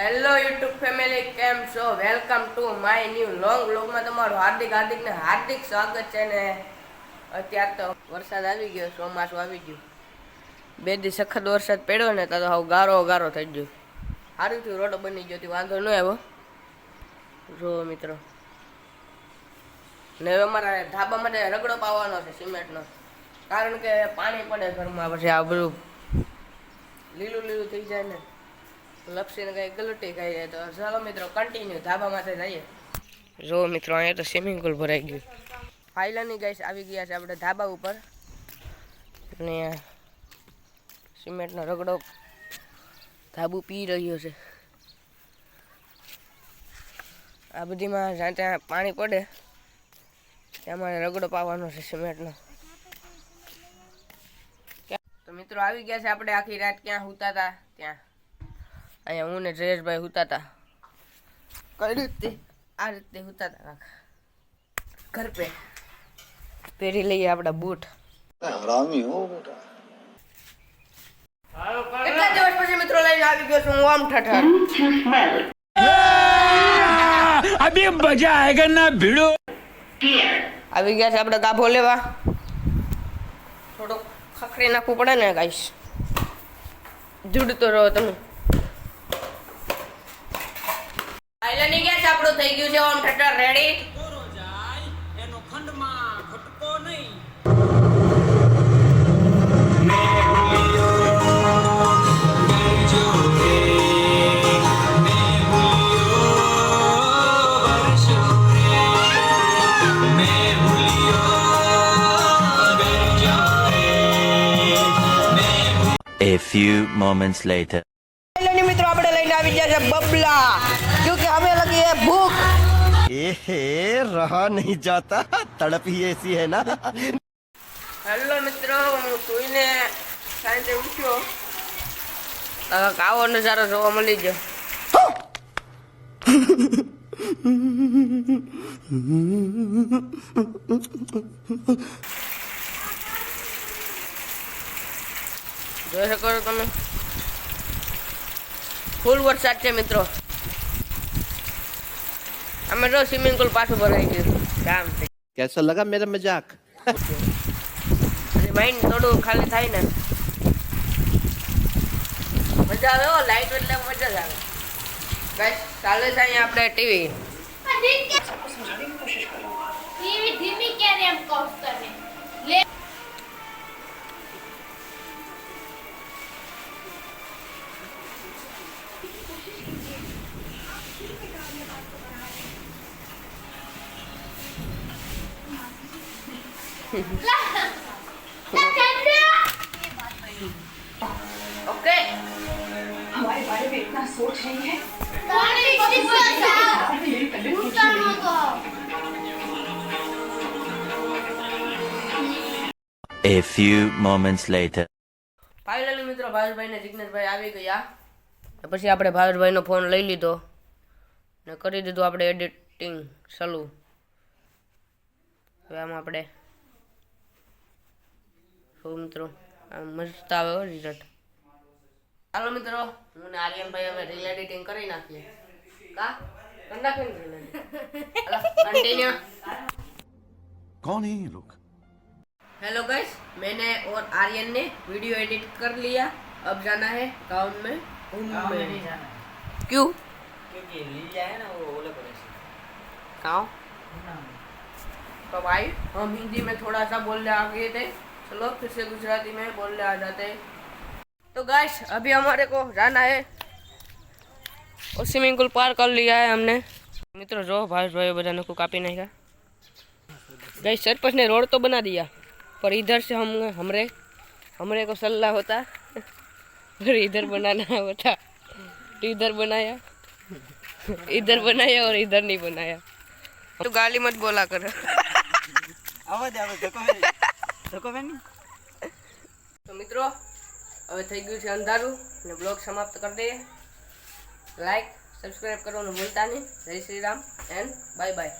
Hello YouTube family કેમ છો welcome to my new long બ્લોગમાં તમારું હાર્દિક હાર્દિકને હાર્દિક સ્વાગત છે ને અત્યારે તો વરસાદ આવી ગયો ચોમાસું આવી ગયું બે દી સખત વરસાદ પડ્યો ને તો હાવ ગારો ગારો થઈ ગયો સારું થયું રોડો બની ગયો હતી વાંધો ન આવ્યો જો મિત્રો ને હવે અમારા ધાબા માટે રગડો પાવાનો છે સિમેન્ટનો કારણ કે પાણી પડે ઘરમાં પછી આ બધું લીલું લીલું થઈ જાય ને લપસીને કઈ ગલટી ખાઈ તો ચાલો મિત્રો કન્ટિન્યુ ધાબામાંથી જઈએ જો મિત્રો અહીંયા તો સ્વિમિંગ પુલ ભરાઈ ગયું ફાઇલાની ગાઈસ આવી ગયા છે આપણે ધાબા ઉપર અને સિમેન્ટનો રગડો ધાબુ પી રહ્યો છે આ બધીમાં જ્યાં ત્યાં પાણી પડે ત્યાં મારે રગડો પાવાનો છે સિમેન્ટનો તો મિત્રો આવી ગયા છે આપણે આખી રાત ક્યાં સૂતા હતા ત્યાં અહીંયા હું ને જયેશભાઈ હુતાતા કઈ રીતે આ રીતે હુતાતા કાકા ઘર પે પહેરી લઈએ આપણા બૂટ હરામી હો બેટા કેટલા દિવસ પછી મિત્રો લઈને આવી ગયો છું હું આમ ઠઠર અભી મજા આયેગા ના ભીડો આવી ગયા છે આપણે ગાભો લેવા થોડોક ખખડી નાખવું પડે ને ગાઈશ જુડતો રહો તમે આપણું થઈ ગયું છે ઓમ ઠટર રેડી એનો ખંડમાં ખટકો નહીં A few moments later. Hello મિત્રો આપણે લઈને આવી ગયા છે બબલા ક્યોંકિ હમે લગી હે ભૂખ એહે રહા નહીં જાતા તડપ હી એસી હે ના હેલો મિત્રો હું સુઈને સાંજે ઉઠ્યો કાવો નજારો જોવા મળી ગયો જોઈ શકો છો તમે ફૂલ વરસાદ છે મિત્રો અમે તો સ્વિમિંગ પુલ પાછું ભરાઈ ગયું કામ કેસો લગા મેરા મજાક માઇન્ડ થોડું ખાલી થાય ને મજા આવે હો લાઈટ એટલે મજા જ આવે બસ ચાલે છે અહીંયા આપણે ટીવી ધીમી ક્યારે એમ કોફ કરે લા કંડ્યા એ વાત બરાબર ઓકે આ વાય બહુ એટના સોટ થઈ ગયા થોડીક જ મિનિટોમાં તો એ ફ્યુ મોમેન્ટસ લેટર પાલેલી મિત્રો ભાવુભાઈ ને jignesh bhai આવી ગયા પછી આપણે ભાવરભાઈ નો ફોન લઈ લીધો ને કરી દીધું આપણે એડિટિંગ ચાલુ હવે આમ આપણે તો મિત્રો મસ્ત આવે રિઝલ્ટ ચાલો મિત્રો હું ને આર્યનભાઈ હવે રીલ એડિટિંગ કરી નાખીએ કા કરી નાખીએ कंटिन्यू कौन है ये लोग हेलो गाइस मैंने और आर्यन ने वीडियो एडिट कर लिया अब जाना है टाउन में घूम में क्यों क्योंकि लीला है ना वो पड़े से गाँव हाँ। तो भाई हम हिंदी में थोड़ा सा बोल आ गए थे चलो फिर से गुजराती में बोलने आ जाते हैं तो गाइस अभी हमारे को जाना है और स्विमिंग पूल पार कर लिया है हमने भाई જો बजाने को काफी नहीं का गाइस सरपंच ने रोड तो बना दिया पर इधर से हम हमरे हमरे को सल्ला होता फिर इधर बनाना होता तो इधर बनाया इधर बनाया और इधर नहीं बनाया तो गाली मत बोला करो आवाज आवाज देखो मेरी તો મિત્રો હવે થઈ ગયું છે અંધારું અને બ્લોગ સમાપ્ત કરી દઈએ લાઈક સબસ્ક્રાઈબ કરવાનું ભૂલતા નહીં જય Shri Ram and bye bye